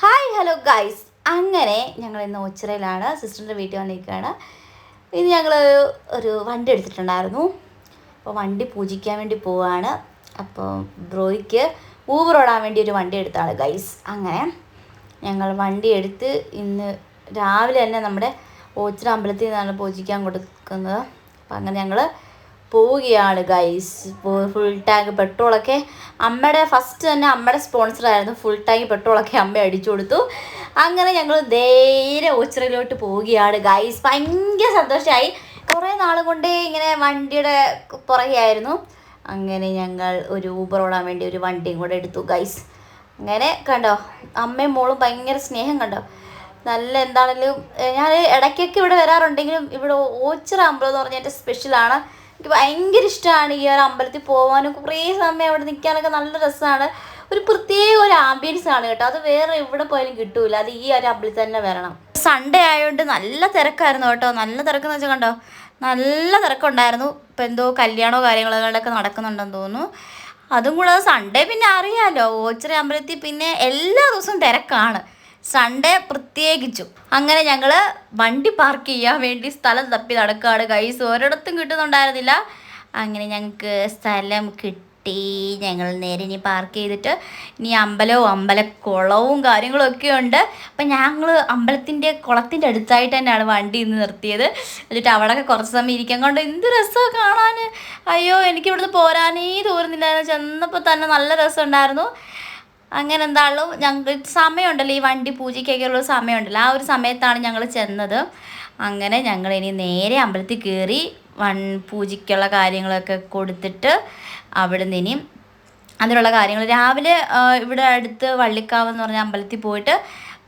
Hi hello guys അങ്ങനെ ഞങ്ങൾ ഇന്ന് ഓച്ചിറയിലാണ്. സിസ്റ്ററിന്റെ വീട്ടിൽ വന്നിരിക്കുകയാണ്. ഇന്ന് ഞങ്ങൾ ഒരു വണ്ടി എടുത്തിട്ടുണ്ടായിരുന്നു. അപ്പോൾ വണ്ടി പൂജിക്കാൻ വേണ്ടി പോവാണ്. അപ്പോൾ ബ്രോയ്ക്ക് ഊബർ ഓടാൻ വേണ്ടി ഒരു വണ്ടി എടുത്താണ് ഗൈസ് അങ്ങനെ ഞങ്ങൾ വണ്ടി എടുത്ത് ഇന്ന് രാവിലെ തന്നെ നമ്മുടെ ഓച്ചിറ അമ്പലത്തിൽ നിന്നാണ് പൂജിക്കാൻ കൊടുക്കുന്നത്. അപ്പോൾ അങ്ങനെ ഞങ്ങൾ പോവുകയാണ് ഗൈസ് ഫുൾ ടാങ്ക് പെട്രോളൊക്കെ. അമ്മയുടെ ഫസ്റ്റ് തന്നെ അമ്മയുടെ സ്പോൺസർ ആയിരുന്നു ഫുൾ ടാങ്ക് പെട്രോളൊക്കെ അമ്മ അടിച്ചു കൊടുത്തു. അങ്ങനെ ഞങ്ങൾ നേരെ ഓച്ചിറയിലോട്ട് പോവുകയാണ് ഗൈസ് ഭയങ്കര സന്തോഷമായി കുറേ നാൾ കൊണ്ടേ ഇങ്ങനെ വണ്ടിയുടെ പുറകെ ആയിരുന്നു. അങ്ങനെ ഞങ്ങൾ ഒരു ഊബർ ഓടാൻ വേണ്ടി ഒരു വണ്ടിയും കൂടെ എടുത്തു ഗൈസ് അങ്ങനെ കണ്ടോ അമ്മയും മോളും ഭയങ്കര സ്നേഹം കണ്ടോ. നല്ല എന്താണെങ്കിലും ഞാൻ ഇടയ്ക്കൊക്കെ ഇവിടെ വരാറുണ്ടെങ്കിലും ഇവിടെ ഓച്ചിറ അമ്പലം എന്ന് പറഞ്ഞാൽ സ്പെഷ്യലാണ് എനിക്ക് ഭയങ്കര ഇഷ്ടമാണ് ഈ ഒരു അമ്പലത്തിൽ പോകാനും കുറേ സമയം അവിടെ നിൽക്കാനൊക്കെ നല്ല രസമാണ്. ഒരു പ്രത്യേക ഒരു ആംബിയൻസ് ആണ് കേട്ടോ. അത് വേറെ എവിടെ പോയാലും കിട്ടൂല. അത് ഈ ഒരു അമ്പലത്തിൽ തന്നെ വരണം. സൺഡേ ആയതുകൊണ്ട് നല്ല തിരക്കായിരുന്നു കേട്ടോ. നല്ല തിരക്കെന്ന് വെച്ചാൽ കണ്ടോ? നല്ല തിരക്കുണ്ടായിരുന്നു. ഇപ്പം എന്തോ കല്യാണോ കാര്യങ്ങളൊക്കെ നടക്കുന്നുണ്ടെന്ന് തോന്നുന്നു. അതും കൂടാതെ സൺഡേ പിന്നെ അറിയാമല്ലോ ഓച്ചിറ അമ്പലത്തിൽ പിന്നെ എല്ലാ ദിവസവും തിരക്കാണ്. സൺഡേ പ്രത്യേകിച്ചും. അങ്ങനെ ഞങ്ങൾ വണ്ടി പാർക്ക് ചെയ്യാൻ വേണ്ടി സ്ഥലം തപ്പി നടക്കുകയാണ് കൈസ് ഒരിടത്തും കിട്ടുന്നുണ്ടായിരുന്നില്ല. അങ്ങനെ ഞങ്ങൾക്ക് സ്ഥലം കിട്ടി. ഞങ്ങൾ നേരെ ഇനി പാർക്ക് ചെയ്തിട്ട് ഇനി അമ്പലവും അമ്പലക്കുളവും കാര്യങ്ങളും ഒക്കെ ഉണ്ട്. അപ്പം ഞങ്ങൾ അമ്പലത്തിന്റെ കുളത്തിന്റെ അടുത്തായിട്ട് തന്നെയാണ് വണ്ടി ഇന്ന് നിർത്തിയത്. എന്നിട്ട് അവിടെയൊക്കെ കുറച്ച് സമയം ഇരിക്കാൻ കൊണ്ട്. എന്ത് രസമാണ് കാണാൻ അയ്യോ എനിക്ക് ഇവിടുന്ന് പോരാനേ തോന്നുന്നില്ലായിരുന്നു. ചെന്നപ്പോൾ തന്നെ നല്ല രസമുണ്ടായിരുന്നു അങ്ങനെ എന്താണല്ലോ ഞങ്ങൾക്ക് സമയമുണ്ടല്ലോ ഈ വണ്ടി പൂജയ്ക്കൊക്കെ ഉള്ള സമയമുണ്ടല്ലോ. ആ ഒരു സമയത്താണ് ഞങ്ങൾ ചെന്നത്. അങ്ങനെ ഞങ്ങൾ ഇനി നേരെ അമ്പലത്തിൽ കയറി വൺ പൂജയ്ക്കുള്ള കാര്യങ്ങളൊക്കെ കൊടുത്തിട്ട് അവിടെ നിന്ന് ഇനി അതിനുള്ള കാര്യങ്ങൾ രാവിലെ ഇവിടെ അടുത്ത് വള്ളിക്കാവ് എന്ന് പറഞ്ഞ അമ്പലത്തിൽ പോയിട്ട്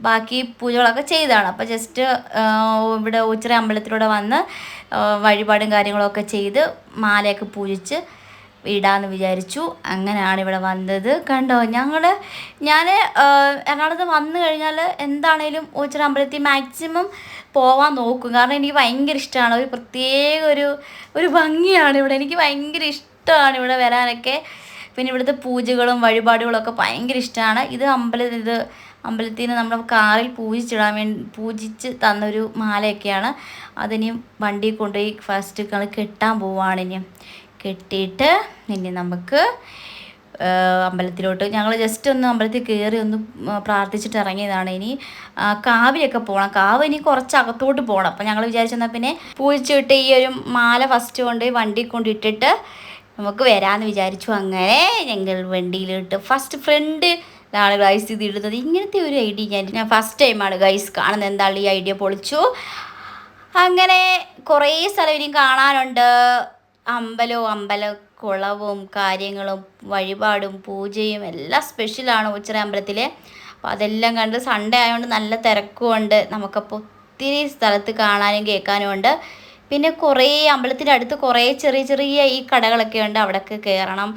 ബാക്കി പൂജകളൊക്കെ ചെയ്തതാണ്. അപ്പോൾ ജസ്റ്റ് ഇവിടെ ഉച്ചറ അമ്പലത്തിലൂടെ വന്ന് വഴിപാടും കാര്യങ്ങളൊക്കെ ചെയ്ത് മാലയൊക്കെ പൂജിച്ച് ഇടാന്ന് വിചാരിച്ചു. അങ്ങനെയാണ് ഇവിടെ വന്നത്. കണ്ടോ ഞങ്ങൾ ഞാൻ എറണാകുളത്ത് വന്നു കഴിഞ്ഞാൽ എന്താണേലും ഓച്ചിറ അമ്പലത്തിൽ മാക്സിമം പോവാൻ നോക്കും. കാരണം എനിക്ക് ഭയങ്കര ഇഷ്ടമാണ് ഒരു പ്രത്യേക ഒരു ഒരു ഭംഗിയാണ് ഇവിടെ. എനിക്ക് ഭയങ്കര ഇഷ്ടമാണ് ഇവിടെ വരാനൊക്കെ. പിന്നെ ഇവിടുത്തെ പൂജകളും വഴിപാടുകളൊക്കെ ഭയങ്കര ഇഷ്ടമാണ് ഇത് അമ്പല ഇത് അമ്പലത്തിൽ നിന്ന് നമ്മുടെ കാറിൽ പൂജിച്ചിടാൻ വേണ്ടി പൂജിച്ച് തന്നൊരു മാലയൊക്കെയാണ്. അതിനി വണ്ടി കൊണ്ടുപോയി ഫസ്റ്റ് കെട്ടാൻ പോവുകയാണ് ഇനി കെട്ടിയിട്ട് ഇനി നമുക്ക് അമ്പലത്തിലോട്ട്. ഞങ്ങൾ ജസ്റ്റ് ഒന്ന് അമ്പലത്തിൽ കയറി ഒന്ന് പ്രാർത്ഥിച്ചിട്ട് ഇറങ്ങിയതാണ്. ഇനി കാവിലൊക്കെ പോകണം കാവ് ഇനി കുറച്ച് അകത്തോട്ട് പോകണം അപ്പം ഞങ്ങൾ വിചാരിച്ചെന്നാൽ പിന്നെ പൂജിച്ചിട്ട് ഈ ഒരു മാല ഫസ്റ്റ് കൊണ്ട് വണ്ടി കൊണ്ടിട്ടിട്ട് നമുക്ക് വരാമെന്ന് വിചാരിച്ചു. അങ്ങനെ ഞങ്ങൾ വണ്ടിയിലിട്ട് ഫസ്റ്റ് ഫ്രണ്ട് ാണ് ഗൈസ് ഇത് ഇടുന്നത്. ഇങ്ങനത്തെ ഒരു ഐഡിയ ഞാൻ ഞാൻ ഫസ്റ്റ് ടൈമാണ് ഗൈസ് കാണുന്നത്. എന്താണ് ഈ ഐഡിയ പൊളിച്ചു. അങ്ങനെ കുറേ സ്ഥലം ഇനിയും കാണാനുണ്ട്. അമ്പലവും അമ്പലക്കുളവും കാര്യങ്ങളും വഴിപാടും പൂജയും എല്ലാം സ്പെഷ്യലാണ് ഉച്ചിറ അമ്പലത്തിലെ അപ്പോൾ അതെല്ലാം കണ്ട് സൺഡേ ആയതുകൊണ്ട് നല്ല തിരക്കുമുണ്ട്. നമുക്കപ്പോൾ ഒത്തിരി സ്ഥലത്ത് കാണാനും കേൾക്കാനും ഉണ്ട്. പിന്നെ കുറേ അമ്പലത്തിന്റെ അടുത്ത് കുറേ ചെറിയ ചെറിയ ഈ കടകളൊക്കെ ഉണ്ട്. അവിടെയൊക്കെ കയറണം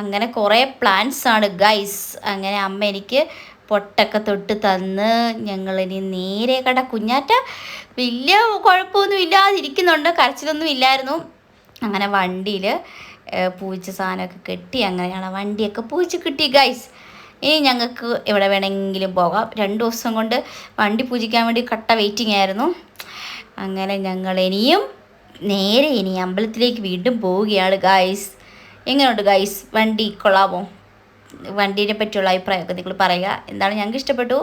അങ്ങനെ കുറേ പ്ലാൻസ് ആണ് ഗൈസ് അങ്ങനെ അമ്മ എനിക്ക് പൊട്ടൊക്കെ തൊട്ട് തന്ന് ഞങ്ങളിനി നേരെ കട കുഞ്ഞാറ്റ വലിയ കുഴപ്പമൊന്നും ഇല്ലാതിരിക്കുന്നുണ്ട്. കരച്ചിലൊന്നും ഇല്ലായിരുന്നു. അങ്ങനെ വണ്ടിയിൽ പൂച്ച സാധനമൊക്കെ കെട്ടി അങ്ങനെയാണ് വണ്ടിയൊക്കെ പൂച്ച കിട്ടി ഗൈസ് ഇനി ഞങ്ങൾക്ക് എവിടെ വേണമെങ്കിലും പോകാം. രണ്ട് ദിവസം കൊണ്ട് വണ്ടി പൂജിക്കാൻ വേണ്ടി കട്ട വെയിറ്റിംഗ് ആയിരുന്നു. അങ്ങനെ ഞങ്ങൾ ഇനിയും നേരെ ഇനി അമ്പലത്തിലേക്ക് വീണ്ടും പോവുകയാണ് ഗൈസ് എങ്ങനെയുണ്ട് ഗൈസ് വണ്ടി കൊള്ളാമോ? വണ്ടീനെ പറ്റിയുള്ള അഭിപ്രായമൊക്കെ നിങ്ങൾ പറയുക. എന്താണ് ഞങ്ങൾക്ക് ഇഷ്ടപ്പെട്ടു?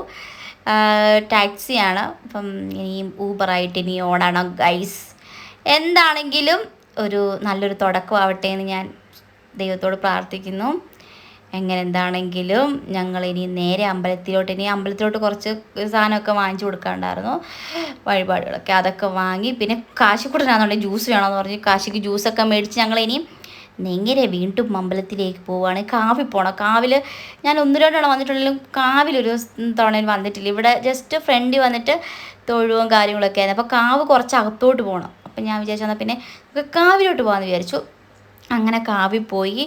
ടാക്സിയാണ് അപ്പം ഇനിയും ഊബറായിട്ട് ഇനി ഓടണം ഗൈസ് എന്താണെങ്കിലും ഒരു നല്ലൊരു തുടക്കമാവട്ടെ എന്ന് ഞാൻ ദൈവത്തോട് പ്രാർത്ഥിക്കുന്നു. എങ്ങനെ എന്താണെങ്കിലും ഞങ്ങൾ ഇനി നേരെ അമ്പലത്തിലോട്ട് ഇനി അമ്പലത്തിലോട്ട് കുറച്ച് സാധനമൊക്കെ വാങ്ങിച്ചു കൊടുക്കാണ്ടായിരുന്നു വഴിപാടുകളൊക്കെ അതൊക്കെ വാങ്ങി പിന്നെ കാശിക്കുട്ടനാണെന്നുണ്ടെങ്കിൽ ജ്യൂസ് വേണമെന്ന് പറഞ്ഞ് കാശിക്ക് ജ്യൂസൊക്കെ മേടിച്ച് ഞങ്ങൾ ഇനി നേരെ വീണ്ടും അമ്പലത്തിലേക്ക് പോവുകയാണ്. കാവിൽ പോകണം കാവിൽ ഞാൻ ഒന്ന് രണ്ടെണ്ണം വന്നിട്ടുണ്ടെങ്കിലും കാവിലൊരു തവണ വന്നിട്ടില്ല. ഇവിടെ ജസ്റ്റ് ഫ്രണ്ടിൽ വന്നിട്ട് തൊഴുവും കാര്യങ്ങളൊക്കെ ആയിരുന്നു. അപ്പോൾ കാവ് കുറച്ച് അകത്തോട്ട് പോകണം അപ്പം ഞാൻ വിചാരിച്ചു എന്നാൽ പിന്നെ കാവിലോട്ട് പോകാമെന്ന് വിചാരിച്ചു. അങ്ങനെ കാവി പോയി.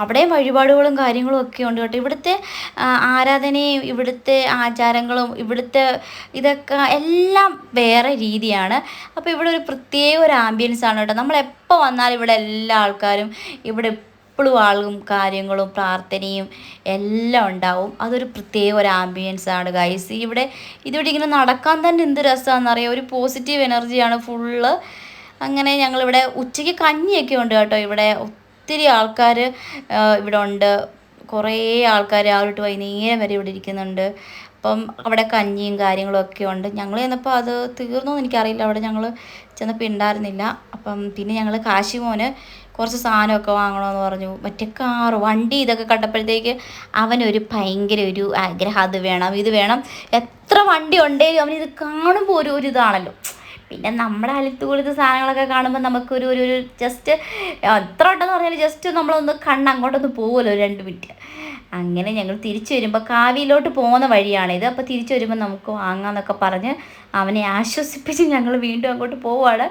അവിടെ വഴിപാടുകളും കാര്യങ്ങളും ഒക്കെ ഉണ്ട് കേട്ടോ. ഇവിടുത്തെ ആരാധനയും ഇവിടുത്തെ ആചാരങ്ങളും ഇവിടുത്തെ ഇതൊക്കെ എല്ലാം വേറെ രീതിയാണ്. അപ്പോൾ ഇവിടെ ഒരു പ്രത്യേക ഒരു ആംബിയൻസ് ആണ് കേട്ടോ. നമ്മൾ എപ്പോൾ വന്നാലും ഇവിടെ എല്ലാ ആൾക്കാരും ഇവിടെ എപ്പോഴും ആളും കാര്യങ്ങളും പ്രാർത്ഥനയും എല്ലാം ഉണ്ടാവും. അതൊരു പ്രത്യേക ഒരു ആംബിയൻസ് ആണ് ഗൈസ് ഇവിടെ ഇതിവിടെ ഇങ്ങനെ നടക്കാൻ തന്നെ എന്ത് രസമാണെന്നറിയാം ഒരു പോസിറ്റീവ് എനർജിയാണ് ഫുള്ള് അങ്ങനെ ഞങ്ങളിവിടെ ഉച്ചയ്ക്ക് കഞ്ഞിയൊക്കെ ഉണ്ട് കേട്ടോ. ഇവിടെ ഒത്തിരി ആൾക്കാർ ഇവിടെ ഉണ്ട്. കുറേ ആൾക്കാർ രാവിലെ വൈകുന്നേരം വരെ ഇവിടെ ഇരിക്കുന്നുണ്ട്. അപ്പം അവിടെ കഞ്ഞിയും കാര്യങ്ങളും ഒക്കെ ഉണ്ട്. ഞങ്ങൾ ചെന്നപ്പോൾ അത് തീർന്നു എന്ന് എനിക്കറിയില്ല. അവിടെ ഞങ്ങൾ ചെന്നപ്പോൾ ഉണ്ടായിരുന്നില്ല അപ്പം പിന്നെ ഞങ്ങൾ കാശിമോന് കുറച്ച് സാധനമൊക്കെ വാങ്ങണമെന്ന് പറഞ്ഞു. മറ്റേ കാറ് വണ്ടി ഇതൊക്കെ കണ്ടപ്പോഴത്തേക്ക് അവനൊരു ഭയങ്കര ഒരു ആഗ്രഹം. അത് വേണം ഇത് വേണം. എത്ര വണ്ടി ഉണ്ടെങ്കിലും അവനിത് കാണുമ്പോൾ ഒരു ഒരു ഇതാണല്ലോ. പിന്നെ നമ്മുടെ അലത്ത് കൊടുത്ത സാധനങ്ങളൊക്കെ കാണുമ്പോൾ നമുക്കൊരു ഒരു ഒരു ജസ്റ്റ് എത്ര ഉണ്ടെന്ന് പറഞ്ഞാൽ ജസ്റ്റ് നമ്മളൊന്ന് കണ്ണ് അങ്ങോട്ടൊന്ന് പോകുമല്ലോ രണ്ട് മിനിറ്റ്. അങ്ങനെ ഞങ്ങൾ തിരിച്ചു വരുമ്പോൾ കാവിയിലോട്ട് പോകുന്ന വഴിയാണിത് അപ്പോൾ തിരിച്ചു വരുമ്പോൾ നമുക്ക് വാങ്ങാമെന്നൊക്കെ പറഞ്ഞ് അവനെ ആശ്വസിപ്പിച്ച് ഞങ്ങൾ വീണ്ടും അങ്ങോട്ട് പോവുകയാണ്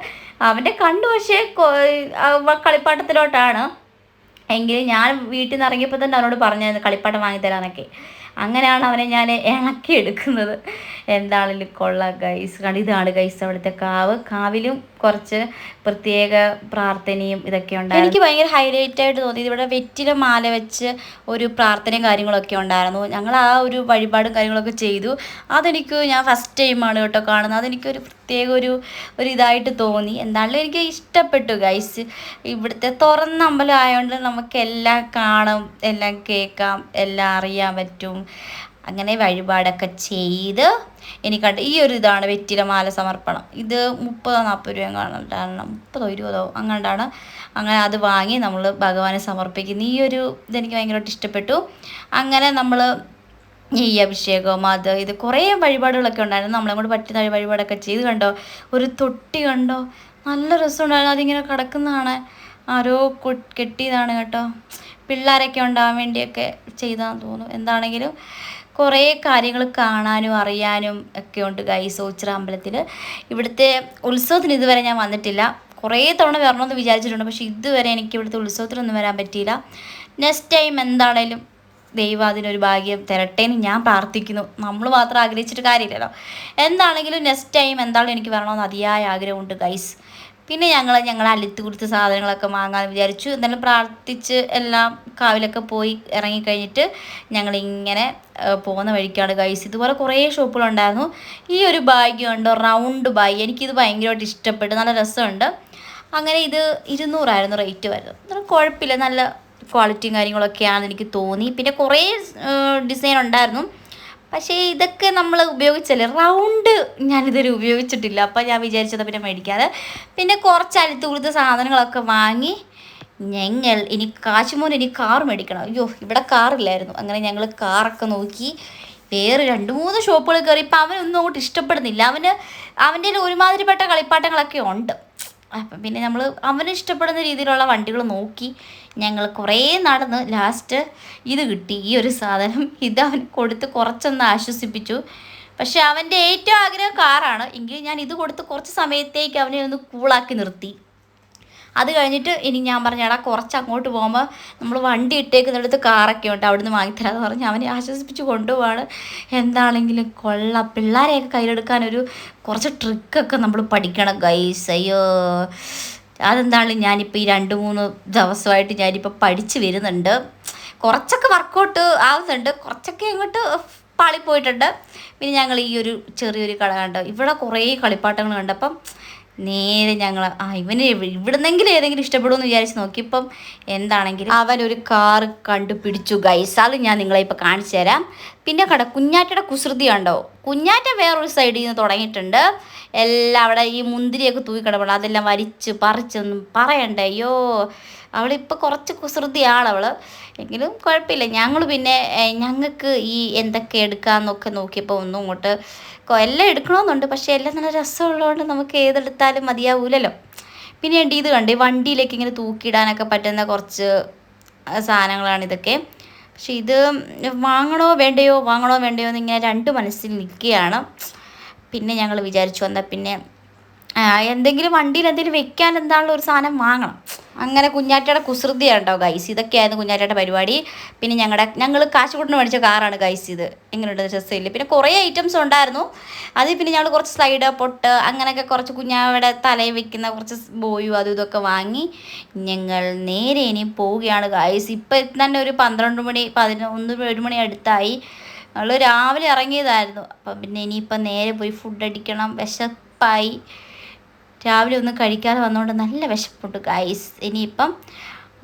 അവന്റെ കണ്ണു പക്ഷേ കളിപ്പാട്ടത്തിലോട്ടാണ്. എങ്കിലും ഞാൻ വീട്ടിൽ നിന്ന് ഇറങ്ങിയപ്പോൾ തന്നെ അവനോട് പറഞ്ഞായിരുന്നു കളിപ്പാട്ടം വാങ്ങിത്തരാന്നൊക്കെ അങ്ങനെയാണ് അവനെ ഞാൻ ഇണക്കി എടുക്കുന്നത്. എന്താണെങ്കിലും കൊള്ളാം ഗൈസ് കണ്ട് ഇതാണ് ഗൈസ് അവിടുത്തെ കാവ്. കാവിലും കുറച്ച് പ്രത്യേക പ്രാർത്ഥനയും ഇതൊക്കെ ഉണ്ടായിരുന്നു. എനിക്ക് ഭയങ്കര ഹൈലൈറ്റ് ആയിട്ട് തോന്നിയത് ഇവിടെ വെറ്റില മാല വെച്ച് ഒരു പ്രാർത്ഥനയും കാര്യങ്ങളൊക്കെ ഉണ്ടായിരുന്നു. ഞങ്ങൾ ആ ഒരു വഴിപാടും കാര്യങ്ങളൊക്കെ ചെയ്തു. അതെനിക്ക് ഞാൻ ഫസ്റ്റ് ടൈമാണ് കേട്ടോ കാണുന്നത്. അതെനിക്കൊരു പ്രത്യേക ഒരു ഒരു ഇതായിട്ട് തോന്നി. എന്താണെങ്കിലും എനിക്ക് ഇഷ്ടപ്പെട്ടു ഗൈസ് ഇവിടുത്തെ തുറന്ന അമ്പലം ആയതുകൊണ്ട് നമുക്ക് എല്ലാം കാണാം എല്ലാം കേൾക്കാം എല്ലാം അറിയാൻ പറ്റും. അങ്ങനെ വഴിപാടൊക്കെ ചെയ്ത് എനിക്കണ്ട് ഈ ഒരു ഇതാണ് വെറ്റിലമാല സമർപ്പണം. ഇത് മുപ്പതോ നാൽപ്പത് രൂപ എങ്ങാണ്ടാണ്? മുപ്പതോ ഇരുപതോ അങ്ങാണ്ടാണ്. അങ്ങനെ അത് വാങ്ങി നമ്മൾ ഭഗവാനെ സമർപ്പിക്കുന്നു. ഈ ഒരു ഇതെനിക്ക് ഭയങ്കരമായിട്ട് ഇഷ്ടപ്പെട്ടു. അങ്ങനെ നമ്മൾ ഈ അഭിഷേകം അത് ഇത് കുറേ വഴിപാടുകളൊക്കെ ഉണ്ടായിരുന്നു. നമ്മളെ കൊണ്ട് പറ്റുന്ന വഴിപാടൊക്കെ ചെയ്ത് കണ്ടോ? ഒരു തൊട്ടി കണ്ടോ? നല്ല രസമുണ്ടായിരുന്നു. അതിങ്ങനെ കിടക്കുന്നതാണ്. ആരോ കെട്ടിയതാണ് കേട്ടോ. പിള്ളേരൊക്കെ ഉണ്ടാവാൻ വേണ്ടിയൊക്കെ ചെയ്താന്ന് തോന്നുന്നു. എന്താണെങ്കിലും കുറേ കാര്യങ്ങൾ കാണാനും അറിയാനും ഒക്കെ ഉണ്ട് ഗൈസ് ഓച്ചിറ അമ്പലത്തിൽ ഇവിടുത്തെ ഉത്സവത്തിന് ഇതുവരെ ഞാൻ വന്നിട്ടില്ല. കുറേ തവണ വരണമെന്ന് വിചാരിച്ചിട്ടുണ്ട്. പക്ഷേ ഇതുവരെ എനിക്ക് ഇവിടുത്തെ ഉത്സവത്തിനൊന്നും വരാൻ പറ്റിയില്ല. നെക്സ്റ്റ് ടൈം എന്താണേലും ദൈവം അതിനൊരു ഭാഗ്യം തരട്ടെ എന്ന് ഞാൻ പ്രാർത്ഥിക്കുന്നു. നമ്മൾ മാത്രം ആഗ്രഹിച്ചിട്ട് കാര്യമില്ലല്ലോ. എന്താണെങ്കിലും നെക്സ്റ്റ് ടൈം എന്താണെങ്കിലും എനിക്ക് വരണമെന്ന് അതിയായ ആഗ്രഹമുണ്ട് ഗൈസ് പിന്നെ ഞങ്ങൾ ഞങ്ങൾ അലുത്ത് കുടിച്ച സാധനങ്ങളൊക്കെ വാങ്ങാമെന്ന് വിചാരിച്ചു. എന്തായാലും പ്രാർത്ഥിച്ച് എല്ലാം കാവിലൊക്കെ പോയി ഇറങ്ങിക്കഴിഞ്ഞിട്ട് ഞങ്ങളിങ്ങനെ പോകുന്ന വഴിക്കാണ് ഗൈസ് ഇതുപോലെ കുറേ ഷോപ്പുകളുണ്ടായിരുന്നു. ഈ ഒരു ബാഗ് ഉണ്ടോ റൗണ്ട് ബാഗ് എനിക്കിത് ഭയങ്കരമായിട്ട് ഇഷ്ടപ്പെട്ടു. നല്ല രസമുണ്ട്. അങ്ങനെ ഇത് ഇരുന്നൂറായിരുന്നു റേറ്റ് വരുന്നത്. കുഴപ്പമില്ല. നല്ല ക്വാളിറ്റിയും കാര്യങ്ങളൊക്കെയാണെന്ന് എനിക്ക് തോന്നി. പിന്നെ കുറേ ഡിസൈൻ ഉണ്ടായിരുന്നു. പക്ഷേ ഇതൊക്കെ നമ്മൾ ഉപയോഗിച്ചല്ലേ? റൗണ്ട് ഞാനിതുവരെ ഉപയോഗിച്ചിട്ടില്ല. അപ്പം ഞാൻ വിചാരിച്ചത് പിന്നെ മേടിക്കാതെ. പിന്നെ കുറച്ച് അലുത്ത് കൊടുത്ത സാധനങ്ങളൊക്കെ വാങ്ങി ഞങ്ങൾ ഇനി കാശുമോൻ ഇനി കാർ മേടിക്കണം. അയ്യോ ഇവിടെ കാറില്ലായിരുന്നു. അങ്ങനെ ഞങ്ങൾ കാറൊക്കെ നോക്കി വേറെ രണ്ട് മൂന്ന് ഷോപ്പുകൾ കയറി. ഇപ്പം അവനൊന്നും അങ്ങോട്ട് ഇഷ്ടപ്പെടുന്നില്ല. അവന് അവന്റെ ഒരുമാതിരിപ്പെട്ട കളിപ്പാട്ടങ്ങളൊക്കെ ഉണ്ട്. അപ്പം പിന്നെ നമ്മൾ അവന് ഇഷ്ടപ്പെടുന്ന രീതിയിലുള്ള വണ്ടികൾ നോക്കി ഞങ്ങൾ കുറേ നടന്ന് ലാസ്റ്റ് ഇത് കിട്ടി. ഈ ഒരു സാധനം ഇത് അവന് കൊടുത്ത് കുറച്ചൊന്ന് ആശ്വസിപ്പിച്ചു. പക്ഷെ അവന്റെ ഏറ്റവും ആഗ്രഹം കാറാണ് എങ്കിൽ ഞാൻ ഇത് കൊടുത്ത് കുറച്ച് സമയത്തേക്ക് അവനെ ഒന്ന് കൂളാക്കി നിർത്തി. അത് കഴിഞ്ഞിട്ട് ഇനി ഞാൻ പറഞ്ഞു എടാ കുറച്ച് അങ്ങോട്ട് പോകുമ്പോൾ നമ്മൾ വണ്ടി ഇട്ടേക്കുന്നിടത്ത് കാറൊക്കെ ഉണ്ട് അവിടുന്ന് വാങ്ങിത്തരാമെന്ന് പറഞ്ഞ് അവനെ ആശ്വസിപ്പിച്ച് കൊണ്ടുപോവാണ്. എന്താണെങ്കിലും കൊള്ള പിള്ളേരെയൊക്കെ കയ്യിലെടുക്കാനൊരു കുറച്ച് ട്രിക്കൊക്കെ നമ്മൾ പഠിക്കണം ഗൈസ് അയ്യോ. അതെന്താണെങ്കിലും ഞാനിപ്പോൾ ഈ രണ്ട് മൂന്ന് ദിവസമായിട്ട് ഞാനിപ്പോൾ പഠിച്ച് വരുന്നുണ്ട്. കുറച്ചൊക്കെ വർക്കൗട്ട് ആവുന്നുണ്ട് കുറച്ചൊക്കെ അങ്ങോട്ട് പാളിപ്പോയിട്ടുണ്ട്. പിന്നെ ഞങ്ങൾ ഈ ഒരു ചെറിയൊരു കട കണ്ടു ഇവിടെ കുറേ കളിപ്പാട്ടങ്ങൾ കണ്ടപ്പം നേരെ ഞങ്ങൾ ആ ഇവന് ഇവിടുന്നെങ്കിലും ഏതെങ്കിലും ഇഷ്ടപ്പെടുമെന്ന് വിചാരിച്ച് നോക്കിയപ്പം എന്താണെങ്കിലും അവൻ ഒരു കാർ കണ്ടുപിടിച്ചു ഗൈസ് അത് ഞാൻ നിങ്ങളെ ഇപ്പോൾ കാണിച്ചു തരാം. പിന്നെ കട കുഞ്ഞാറ്റയുടെ കുസൃതി കണ്ടോ? കുഞ്ഞാറ്റ വേറൊരു സൈഡിൽ നിന്ന് തുടങ്ങിയിട്ടുണ്ട്. എല്ലാം അവിടെ ഈ മുന്തിരിയൊക്കെ തൂക്കി കിടപ്പുണ്ട് അതെല്ലാം വരിച്ച് പറിച്ചൊന്നും പറയണ്ട? അയ്യോ അവളിപ്പോൾ കുറച്ച് കുസൃതിയാണ് അവൾ എങ്കിലും കുഴപ്പമില്ല. ഞങ്ങൾ പിന്നെ ഞങ്ങൾക്ക് ഈ എന്തൊക്കെ എടുക്കാമെന്നൊക്കെ നോക്കിയപ്പോൾ ഒന്നും ഇങ്ങോട്ട് എല്ലാം എടുക്കണമെന്നുണ്ട് പക്ഷേ എല്ലാം നല്ല രസമുള്ളതുകൊണ്ട് നമുക്ക് ഏതെടുത്താലും മതിയാവൂലല്ലോ. പിന്നെ ഉണ്ട് ഇത് കണ്ട് വണ്ടിയിലേക്ക് ഇങ്ങനെ തൂക്കിയിടാനൊക്കെ പറ്റുന്ന കുറച്ച് സാധനങ്ങളാണ് ഇതൊക്കെ. പക്ഷെ ഇത് വാങ്ങണോ വേണ്ടയോ വാങ്ങണോ വേണ്ടയോ എന്ന് ഇങ്ങനെ രണ്ട് മനസ്സിൽ നിൽക്കുകയാണ്. പിന്നെ ഞങ്ങൾ വിചാരിച്ചു എന്നാൽ പിന്നെ എന്തെങ്കിലും വണ്ടിയിൽ എന്തെങ്കിലും വെക്കാൻ എന്താണല്ലോ ഒരു സാധനം വാങ്ങണം. അങ്ങനെ കുഞ്ഞാറ്റയുടെ കുസൃതിയാണ് കേട്ടോ ഗൈസ് ഇതൊക്കെയായിരുന്നു കുഞ്ഞാറ്റയുടെ പരിപാടി. പിന്നെ ഞങ്ങളുടെ ഞങ്ങൾ കാശുകൂട്ടിന് മേടിച്ച കാറാണ് ഗൈസ് ഇത്. എങ്ങനെയുണ്ട് രസമില്ല പിന്നെ കുറേ ഐറ്റംസ് ഉണ്ടായിരുന്നു. അതിൽ പിന്നെ ഞങ്ങൾ കുറച്ച് സ്ലൈഡ് പൊട്ട് അങ്ങനെയൊക്കെ കുറച്ച് കുഞ്ഞാവിടെ തലയിൽ വെക്കുന്ന കുറച്ച് ബോയും അതും ഇതൊക്കെ വാങ്ങി ഞങ്ങൾ നേരെ ഇനി പോവുകയാണ് ഗൈസ് ഇപ്പം തന്നെ ഒരു പന്ത്രണ്ട് മണി പതിനൊന്ന് ഒരു മണി അടുത്തായി. ഞങ്ങൾ രാവിലെ ഇറങ്ങിയതായിരുന്നു. അപ്പം പിന്നെ ഇനിയിപ്പം നേരെ പോയി ഫുഡ് അടിക്കണം. വിശപ്പായി. രാവിലെ ഒന്നും കഴിക്കാതെ വന്നുകൊണ്ട് നല്ല വിശപ്പുണ്ട് ഗൈസ് ഇനിയിപ്പം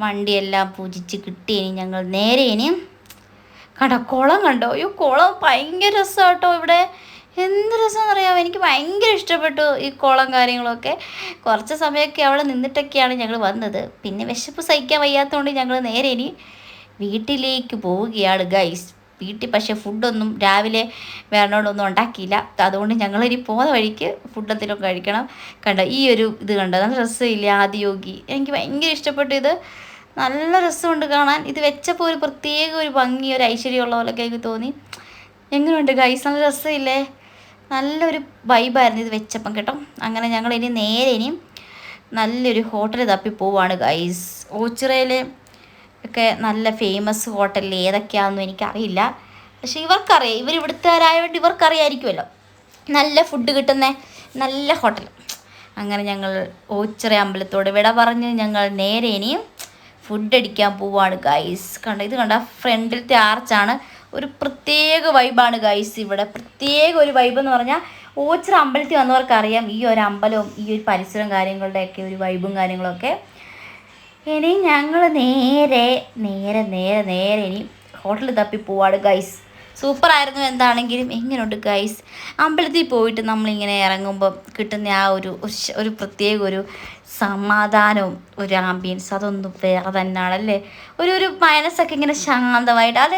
വണ്ടിയെല്ലാം പൂജിച്ച് കിട്ടി. ഇനി ഞങ്ങൾ നേരെ ഇനി കണ്ടോ കുളം കണ്ടോ? അയ്യോ കുളം ഭയങ്കര രസമാണ് കേട്ടോ ഇവിടെ. എന്ത് രസമെന്ന് അറിയാമോ എനിക്ക് ഭയങ്കര ഇഷ്ടപ്പെട്ടു ഈ കുളം കാര്യങ്ങളൊക്കെ. കുറച്ച് സമയമൊക്കെ അവിടെ നിന്നിട്ടൊക്കെയാണ് ഞങ്ങൾ വന്നത്. പിന്നെ വിശപ്പ് സഹിക്കാൻ വയ്യാത്തതുകൊണ്ട് ഞങ്ങൾ നേരെ ഇനി വീട്ടിലേക്ക് പോവുകയാണ് ഗൈസ് വീട്ടിൽ പക്ഷേ ഫുഡൊന്നും രാവിലെ വേണോടൊന്നും ഉണ്ടാക്കിയില്ല. അതുകൊണ്ട് ഞങ്ങളിനി പോകുന്ന വഴിക്ക് ഫുഡ് എന്തെങ്കിലും കഴിക്കണം. കണ്ടോ ഈ ഒരു ഇത് കണ്ടോ നല്ല രസമില്ല ആദിയോഗി എനിക്ക് ഭയങ്കര ഇഷ്ടപ്പെട്ടു ഇത്. നല്ല രസമുണ്ട് കാണാൻ. ഇത് വെച്ചപ്പോൾ ഒരു പ്രത്യേക ഒരു ഭംഗി ഒരു ഐശ്വര്യമുള്ള പോലൊക്കെ എനിക്ക് തോന്നി. എങ്ങനെയുണ്ട് ഗൈസ് നല്ല രസമില്ലേ? നല്ലൊരു വൈബായിരുന്നു ഇത് വെച്ചപ്പം കേട്ടോ. അങ്ങനെ ഞങ്ങൾ ഇനി നേരെ ഇനിയും നല്ലൊരു ഹോട്ടൽ തപ്പി പോവാണ് ഗൈസ് ഓച്ചിറയിലെ ഒക്കെ നല്ല ഫേമസ് ഹോട്ടലിൽ ഏതൊക്കെയാണെന്നും എനിക്കറിയില്ല. പക്ഷെ ഇവർക്കറിയാം ഇവർ ഇവിടുത്തുകാരായതുകൊണ്ട് ഇവർക്കറിയായിരിക്കുമല്ലോ. നല്ല ഫുഡ് കിട്ടുന്ന നല്ല ഹോട്ടൽ അങ്ങനെ ഞങ്ങൾ ഓച്ചിറ അമ്പലത്തോട് വിട പറഞ്ഞ് ഞങ്ങൾ നേരെ ഇനിയും ഫുഡ് അടിക്കാൻ പോവാണ് ഗൈസ് കണ്ട ഇത് കണ്ട? ഫ്രണ്ടിലത്തെ ആർച്ചാണ് ഒരു പ്രത്യേക വൈബാണ് ഗൈസ് ഇവിടെ. പ്രത്യേക ഒരു വൈബ് എന്ന് പറഞ്ഞാൽ ഓച്ചിറ അമ്പലത്തിൽ വന്നവർക്കറിയാം ഈ ഒരു അമ്പലവും ഈ ഒരു പരിസരവും കാര്യങ്ങളുടെയൊക്കെ ഒരു വൈബും കാര്യങ്ങളൊക്കെ. ഇനി ഞങ്ങൾ നേരെ നേരെ നേരെ നേരെ ഇനി ഹോട്ടലിൽ തപ്പി പോവാണ് ഗൈസ് സൂപ്പറായിരുന്നു എന്താണെങ്കിലും എങ്ങനെയുണ്ട് ഗൈസ് അമ്പലത്തിൽ പോയിട്ട് നമ്മളിങ്ങനെ ഇറങ്ങുമ്പോൾ കിട്ടുന്ന ആ ഒരു ഒരു പ്രത്യേക ഒരു സമാധാനവും ഒരു ആംബിയൻസ് അതൊന്നും വേറെ തന്നെയാണ് അല്ലേ? ഒരു ഒരു മനസ്സൊക്കെ ഇങ്ങനെ ശാന്തമായിട്ട് അത്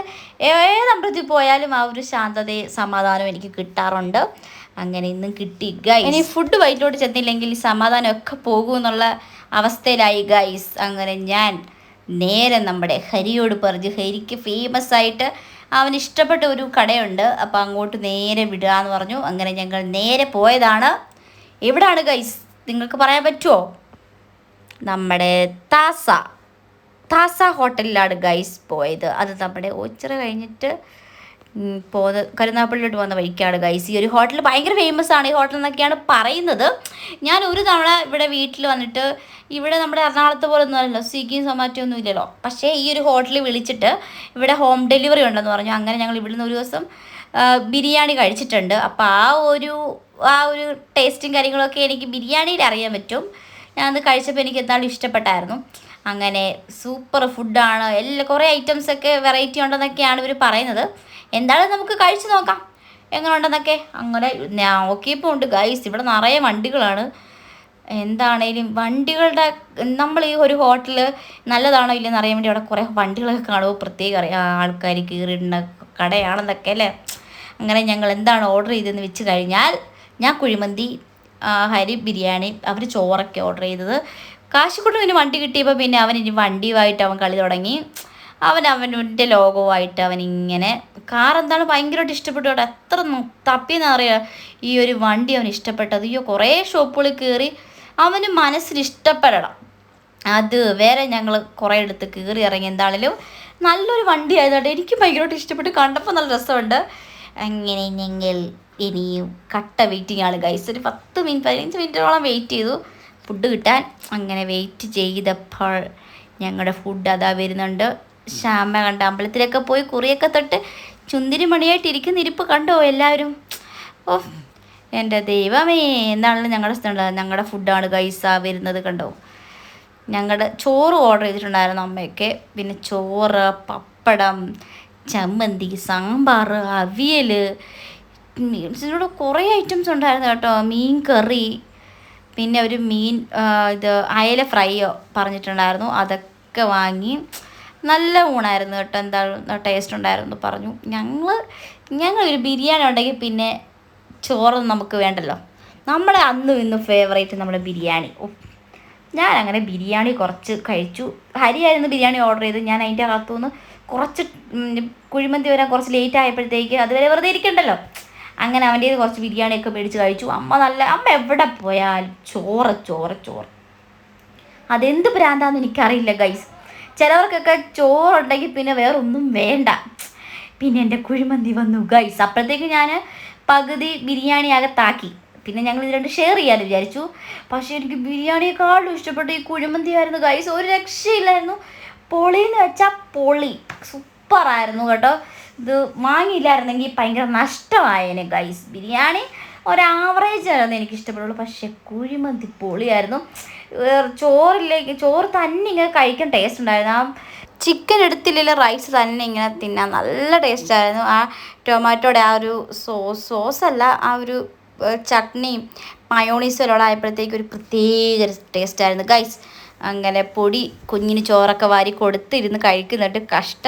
ഏത് അമ്പലത്തിൽ പോയാലും ആ ഒരു ശാന്തതയും സമാധാനവും എനിക്ക് കിട്ടാറുണ്ട്. അങ്ങനെ ഇന്നും കിട്ടി ഗൈസ് ഇനി ഫുഡ് വൈറ്റിലോട്ട് ചെന്നില്ലെങ്കിൽ സമാധാനമൊക്കെ പോകുമെന്നുള്ള അവസ്ഥയിലായി ഗൈസ് അങ്ങനെ ഞാൻ നേരെ നമ്മുടെ ഹരിയോട് പറഞ്ഞു ഹരിക്ക് ഫേമസ് ആയിട്ട് അവന് ഇഷ്ടപ്പെട്ട ഒരു കടയുണ്ട്. അപ്പോൾ അങ്ങോട്ട് നേരെ വിടുക എന്ന് പറഞ്ഞു. അങ്ങനെ ഞങ്ങൾ നേരെ പോയതാണ്. എവിടാണ് ഗൈസ് നിങ്ങൾക്ക് പറയാൻ പറ്റുമോ നമ്മുടെ താസ. താസ ഹോട്ടലിലാണ് ഗൈസ് പോയത്. അത് നമ്മുടെ ഓച്ചിറ കഴിഞ്ഞിട്ട് ഉം, പോന്ന കരുനാപ്പള്ളിലോട്ട് പോകുന്ന വഴിക്കാണ് ഗൈസ് ഈ ഒരു ഹോട്ടൽ ഭയങ്കര ഫേമസ് ആണ്. ഈ ഹോട്ടൽ എന്നൊക്കെയാണ് പറയുന്നത്. ഞാൻ ഒരു തവണ ഇവിടെ വീട്ടിൽ വന്നിട്ട് ഇവിടെ നമ്മുടെ എറണാകുളത്ത് പോലെ ഒന്നും അല്ലല്ലോ സ്വിഗ്ഗിയും സൊമാറ്റോ ഒന്നും ഇല്ലല്ലോ. പക്ഷേ ഈ ഒരു ഹോട്ടലിൽ വിളിച്ചിട്ട് ഇവിടെ ഹോം ഡെലിവറി ഉണ്ടെന്ന് പറഞ്ഞു. അങ്ങനെ ഞങ്ങൾ ഇവിടുന്ന് ഒരു ദിവസം ബിരിയാണി കഴിച്ചിട്ടുണ്ട്. അപ്പോൾ ആ ഒരു ആ ഒരു ടേസ്റ്റും കാര്യങ്ങളൊക്കെ എനിക്ക് ബിരിയാണിയിൽ അറിയാൻ പറ്റും. ഞാൻ അത് കഴിച്ചപ്പോൾ എനിക്ക് എന്തായാലും ഇഷ്ടപ്പെട്ടായിരുന്നു. അങ്ങനെ സൂപ്പർ ഫുഡാണ് എല്ലാ കുറേ ഐറ്റംസൊക്കെ വെറൈറ്റി ഉണ്ടെന്നൊക്കെയാണ് ഇവർ പറയുന്നത്. എന്തായാലും നമുക്ക് കഴിച്ചു നോക്കാം. എങ്ങനെ ഉണ്ടെന്നൊക്കെ അങ്ങനെ നോക്കിയപ്പോൾ ഉണ്ട് ഗൈസ് ഇവിടെ നിറയെ വണ്ടികളാണ്. എന്താണേലും വണ്ടികളുടെ നമ്മൾ ഈ ഒരു ഹോട്ടൽ നല്ലതാണോ ഇല്ലെന്ന് അറിയാൻ വേണ്ടി അവിടെ കുറേ വണ്ടികളൊക്കെ കാണുമ്പോൾ പ്രത്യേകം അറിയാം. ആൾക്കാർ കീറിടുന്ന കടയാണെന്നൊക്കെ അല്ലേ? അങ്ങനെ ഞങ്ങൾ എന്താണ് ഓർഡർ ചെയ്തതെന്ന് വെച്ച് കഴിഞ്ഞാൽ ഞാൻ കുഴിമന്തി ഹരി ബിരിയാണി അവർ ചോറൊക്കെ ഓർഡർ ചെയ്തത്. കാശിക്കൊണ്ട് പിന്നെ വണ്ടി കിട്ടിയപ്പോൾ പിന്നെ അവൻ ഇനി വണ്ടിയുമായിട്ട് അവൻ കളി തുടങ്ങി. അവൻ അവന്റെ ലോകവുമായിട്ട് അവൻ ഇങ്ങനെ കാർ എന്താണ് ഭയങ്കരമായിട്ട് ഇഷ്ടപ്പെട്ടു കേട്ടോ. എത്ര അറിയാം? ഈ ഒരു വണ്ടി അവൻ ഇഷ്ടപ്പെട്ടത്. അയ്യോ കുറേ ഷോപ്പുകളിൽ കയറി അവന് മനസ്സിൽ ഇഷ്ടപ്പെടണം. അത് വേറെ ഞങ്ങൾ കുറേ എടുത്ത് കയറി ഇറങ്ങി. എന്താണേലും നല്ലൊരു വണ്ടി ആയതുകൊണ്ട് എനിക്ക് ഭയങ്കരമായിട്ട് ഇഷ്ടപ്പെട്ട്. കണ്ടപ്പോൾ നല്ല രസമുണ്ട്. അങ്ങനെ ഞങ്ങൾ ഇനിയും കട്ട വെയിറ്റിംഗ് ആണ് ഗൈസ് ഒരു പത്ത് മിനിറ്റ് പതിനഞ്ച് മിനിറ്റോളം വെയിറ്റ് ചെയ്തു. ഫുഡ് കിട്ടാൻ. അങ്ങനെ വെയിറ്റ് ചെയ്തപ്പോൾ ഞങ്ങളുടെ ഫുഡ് അതാ വരുന്നുണ്ട്. ശ്യാമ കണ്ട അമ്പലത്തിലൊക്കെ പോയി കുറിയൊക്കെ തൊട്ട് ചുന്തിരി മണിയായിട്ട് ഇരിക്കുന്ന ഇരിപ്പ് കണ്ടോ എല്ലാവരും? ഓ എന്റെ ദൈവമേ എന്നാണല്ലോ ഞങ്ങളുടെ സ്ഥലം ഞങ്ങളുടെ ഫുഡാണ് ഗൈസ വരുന്നത് കണ്ടോ? ഞങ്ങളുടെ ചോറ് ഓർഡർ ചെയ്തിട്ടുണ്ടായിരുന്നു അമ്മയൊക്കെ. പിന്നെ ചോറ് പപ്പടം ചമ്മന്തി സാമ്പാർ അവിയൽ ഇതിലൂടെ കുറേ ഐറ്റംസ് ഉണ്ടായിരുന്നു കേട്ടോ. മീൻ കറി പിന്നെ ഒരു മീൻ ഇത് അയല ഫ്രൈയോ പറഞ്ഞിട്ടുണ്ടായിരുന്നു. അതൊക്കെ വാങ്ങി നല്ല ഊണായിരുന്നു കേട്ടോ. എന്താ ടേസ്റ്റ് ഉണ്ടായിരുന്നു പറഞ്ഞു. ഞങ്ങൾ ഞങ്ങളൊരു ബിരിയാണി ഉണ്ടെങ്കിൽ പിന്നെ ചോറൊന്നും നമുക്ക് വേണ്ടല്ലോ. നമ്മുടെ അന്നും ഇന്നും ഫേവറേറ്റ് നമ്മുടെ ബിരിയാണി. ഓ ഞാൻ അങ്ങനെ ബിരിയാണി കുറച്ച് കഴിച്ചു. ഹരിയായിരുന്നു ബിരിയാണി ഓർഡർ ചെയ്ത്. ഞാൻ അതിന്റെ അകത്തുനിന്ന് കുറച്ച് കുഴിമന്തി വരാൻ കുറച്ച് ലേറ്റ് ആയപ്പോഴത്തേക്ക് അതുവരെ വെറുതെ ഇരിക്കണ്ടല്ലോ. അങ്ങനെ അവന്റെ കുറച്ച് ബിരിയാണിയൊക്കെ മേടിച്ച് കഴിച്ചു. അമ്മ നല്ല അമ്മ എവിടെ പോയാലും ചോറ് ചോറ് ചോറ്. അതെന്ത് ഭ്രാന്താന്ന് എനിക്കറിയില്ല ഗൈസ് ചിലവർക്കൊക്കെ ചോറുണ്ടെങ്കിൽ പിന്നെ വേറൊന്നും വേണ്ട. പിന്നെ എന്റെ കുഴിമന്തി വന്നു ഗൈസ് അപ്പോഴത്തേക്ക് ഞാൻ പകുതി ബിരിയാണി അകത്താക്കി പിന്നെ ഞങ്ങൾ ഇത് രണ്ട് ഷെയർ ചെയ്യാമെന്ന് വിചാരിച്ചു. പക്ഷേ എനിക്ക് ബിരിയാണിയെക്കാളും ഇഷ്ടപ്പെട്ട ഈ കുഴിമന്തി ആയിരുന്നു ഗൈസ് ഒരു രക്ഷയില്ലായിരുന്നു. പൊളിന്ന് വെച്ചാൽ പൊളി. സൂപ്പറായിരുന്നു കേട്ടോ. ഇത് വാങ്ങിയില്ലായിരുന്നെങ്കിൽ ഭയങ്കര നഷ്ടമായേനെ ഗൈസ് ബിരിയാണി ഒരു ആവറേജ് ആയിരുന്നു എനിക്ക് ഇഷ്ടപ്പെടുള്ളൂ. പക്ഷേ കുഴിമന്തി പൊളിയായിരുന്നു. ചോറിലേക്ക് ചോറ് തന്നെ ഇങ്ങനെ കഴിക്കാൻ ടേസ്റ്റ് ഉണ്ടായിരുന്നു. ആ ചിക്കൻ എടുത്തില്ലെങ്കിൽ റൈസ് തന്നെ ഇങ്ങനെ തിന്നാൻ നല്ല ടേസ്റ്റായിരുന്നു ആ ടൊമാറ്റോയുടെ ആ ഒരു സോസ് സോസല്ല ആ ഒരു ചട്നിയും മയോണീസും എല്ലാം ആയപ്പോഴത്തേക്ക് ഒരു പ്രത്യേക ടേസ്റ്റായിരുന്നു ഗൈസ് അങ്ങനെ പൊടി കുഞ്ഞിന് ചോറൊക്കെ വാരി കൊടുത്തിരുന്ന് കഴിക്കുന്നിട്ട് കഷ്ട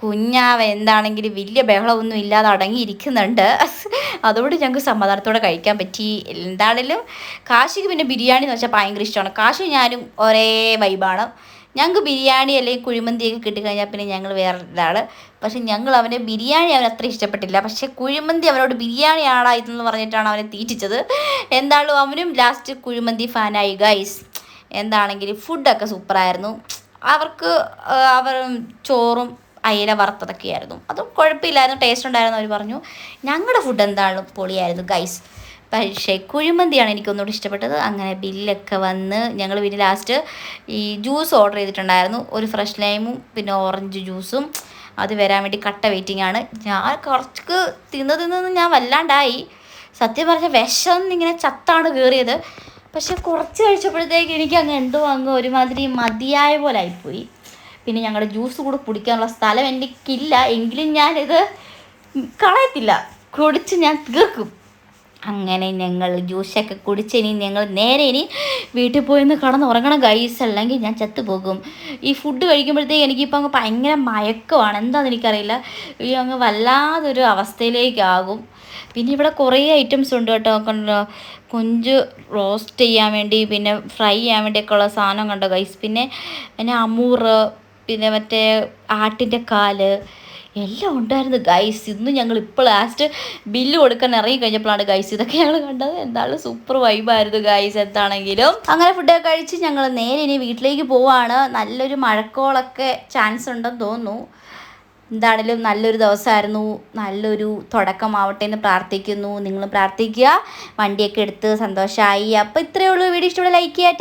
കുഞ്ഞാവ എന്താണെങ്കിലും വലിയ ബഹളമൊന്നും ഇല്ലാതെ അടങ്ങിയിരിക്കുന്നുണ്ട്. അതുകൊണ്ട് ഞങ്ങൾക്ക് സമാധാനത്തോടെ കഴിക്കാൻ പറ്റി. എന്താണേലും കാശിക്ക് പിന്നെ ബിരിയാണി എന്ന് വെച്ചാൽ ഭയങ്കര ഇഷ്ടമാണ്. കാശി ഞാനും ഒരേ വൈബാണ്. ഞങ്ങൾക്ക് ബിരിയാണി അല്ലെങ്കിൽ കുഴിമന്തിയൊക്കെ കിട്ടിക്കഴിഞ്ഞാൽ പിന്നെ ഞങ്ങൾ വേറെ ഒരാൾ പക്ഷെ ഞങ്ങൾ അവനെ ബിരിയാണി അവൻ അത്ര ഇഷ്ടപ്പെട്ടില്ല. പക്ഷെ കുഴിമന്തി അവനോട് ബിരിയാണി ആടാ ഇതെന്ന് പറഞ്ഞിട്ടാണ് അവനെ തീറ്റിച്ചത്. എന്തായാലും അവനും ലാസ്റ്റ് കുഴിമന്തി ഫാനായി. ഗൈസ് എന്താണെങ്കിലും ഫുഡൊക്കെ സൂപ്പറായിരുന്നു അവർക്ക് അവർ ചോറും അയില വറുത്തതൊക്കെയായിരുന്നു. അതും കുഴപ്പമില്ലായിരുന്നു ടേസ്റ്റ് ഉണ്ടായിരുന്നു അവർ പറഞ്ഞു. ഞങ്ങളുടെ ഫുഡ് എന്താണ് പൊളിയായിരുന്നു ഗൈസ് പക്ഷേ കുഴിമന്തിയാണ് എനിക്കൊന്നുകൂടി ഇഷ്ടപ്പെട്ടത്. അങ്ങനെ ബില്ലൊക്കെ വന്ന് ഞങ്ങൾ പിന്നെ ലാസ്റ്റ് ഈ ജ്യൂസ് ഓർഡർ ചെയ്തിട്ടുണ്ടായിരുന്നു. ഒരു ഫ്രഷ് ലൈമും പിന്നെ ഓറഞ്ച് ജ്യൂസും അത് വരാൻ വേണ്ടി കട്ട വെയിറ്റിംഗ് ആണ്. ഞാൻ കുറച്ച് തിന്ന് തിന്ന് ഞാൻ വല്ലാണ്ടായി. സത്യം പറഞ്ഞ വിഷം ഇങ്ങനെ ചത്താണ് കയറിയത് പക്ഷെ കുറച്ച് കഴിച്ചപ്പോഴത്തേക്ക് എനിക്ക് അങ്ങ് എന്തോ അങ്ങ് ഒരുമാതിരി മതിയായ പോലെ ആയിപ്പോയി. പിന്നെ ഞങ്ങളുടെ ജ്യൂസ് കൂടെ കുടിക്കാനുള്ള സ്ഥലം എനിക്കില്ല. എങ്കിലും ഞാനിത് കളയത്തില്ല. കുടിച്ച് ഞാൻ തീർക്കും. അങ്ങനെ ഞങ്ങൾ ജ്യൂസൊക്കെ കുടിച്ച് ഇനി ഞങ്ങൾ നേരെ ഇനി വീട്ടിൽ പോയി ഒന്ന് കടന്ന് ഉറങ്ങണം ഗൈസ് അല്ലെങ്കിൽ ഞാൻ ചത്തുപോകും. ഈ ഫുഡ് കഴിക്കുമ്പോഴത്തേക്ക് എനിക്കിപ്പോൾ അങ്ങ് ഭയങ്കര മയക്കമാണ്. എന്താണെന്ന് എനിക്കറിയില്ല. ഈ അങ്ങ് വല്ലാതൊരു അവസ്ഥയിലേക്കാകും. പിന്നെ ഇവിടെ കുറേ ഐറ്റംസ് ഉണ്ട് കേട്ടോ. കണ്ടോ? കൊഞ്ച് റോസ്റ്റ് ചെയ്യാൻ വേണ്ടി പിന്നെ ഫ്രൈ ചെയ്യാൻ വേണ്ടിയൊക്കെ ഉള്ള സാധനം കണ്ടോ ഗൈസ് പിന്നെ പിന്നെ അമൂറ് പിന്നെ മറ്റേ ആട്ടിന്റെ കാൽ എല്ലാം ഉണ്ടായിരുന്നു. ഗൈസ് ഇന്ന് ഞങ്ങൾ ഇപ്പോൾ ലാസ്റ്റ് ബില്ല് കൊടുക്കാൻ ഇറങ്ങി കഴിഞ്ഞപ്പോഴാണ് ഗൈസ് ഇതൊക്കെ ഞങ്ങൾ കണ്ടത്. എന്താണ് സൂപ്പർ വൈബായിരുന്നു ഗൈസ് എന്താണെങ്കിലും. അങ്ങനെ ഫുഡൊക്കെ കഴിച്ച് ഞങ്ങൾ നേരെ ഇനി വീട്ടിലേക്ക് പോവാണ്. നല്ലൊരു മഴക്കോളൊക്കെ ചാൻസ് ഉണ്ടെന്ന് തോന്നുന്നു. എന്താണേലും നല്ലൊരു ദിവസമായിരുന്നു. നല്ലൊരു തുടക്കമാവട്ടെ എന്ന് പ്രാർത്ഥിക്കുന്നു. നിങ്ങളും പ്രാർത്ഥിക്കുക. വണ്ടിയൊക്കെ എടുത്ത് സന്തോഷമായി അപ്പോൾ ഇത്രയേ ഉള്ളൂ. വീഡിയോ ഇഷ്ടമുള്ള ലൈക്ക് ചെയ്യാൻ